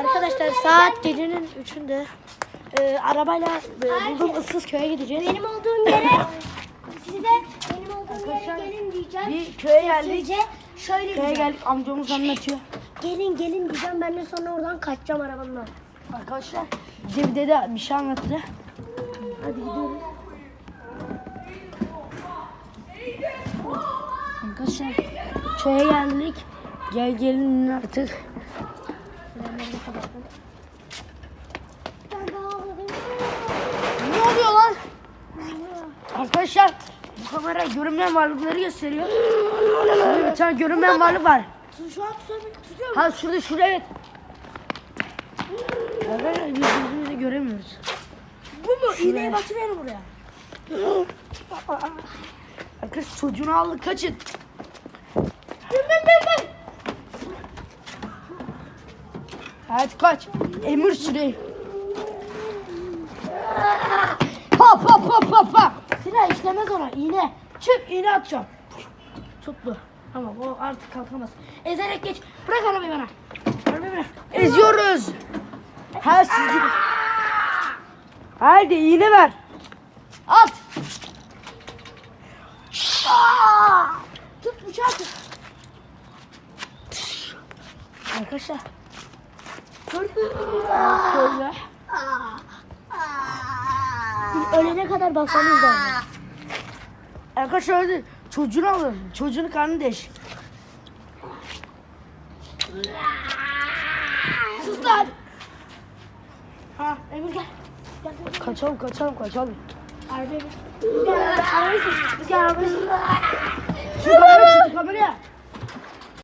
Arkadaşlar saat gecenin üçünde e, arabayla e, bulduğum ıssız köye gideceğiz. Benim olduğum yere size benim olduğum Arkadaşlar, yere gelin diyeceğim. Bir köye geldik. Sizce şöyle Köye diyeceğim. geldik amcamız anlatıyor. Gelin gelin diyeceğim. Ben de sonra oradan kaçacağım arabanla. Arkadaşlar Cevde de bir şey anlattı. Hadi gidiyoruz. Arkadaşlar köye geldik. Gel gelin artık. Ne oluyor lan? Arkadaşlar bu kamera görünmeyen varlıkları gösteriyor. Şurada bir tane görünmeyen varlık var. Şu an tutuyorum. Ha şurada şurada evet. Arkadaşlar birbirimizi göremiyoruz. Bu mu? İğneyi batırıyorum buraya. Arkadaşlar çocuğunu aldı kaçın. Ben ben ben ben. Hadi kaç. Emir Sürey. Hop hop hop hop hop. Silah işlemez ona. İğne. Çık iğne atacağım. Tuttu. Tamam o artık kalkamaz. Ezerek geç. Bırak arabayı bana. Arabayı bırak. Eziyoruz. Ha siz gibi. Haydi iğne ver. At. Aa! Tut bıçağı tut. Arkadaşlar. Şöyle. Ölene kadar basmamız lazım. Arkadaşlar hadi çocuğunu alın. Çocuğun karnı deş. Sus lan. Ha Emir gel. Kaçalım kaçalım kaçalım. Arabayı Arabayı seç. Biz gel arabayı. Şu kameraya şu kameraya.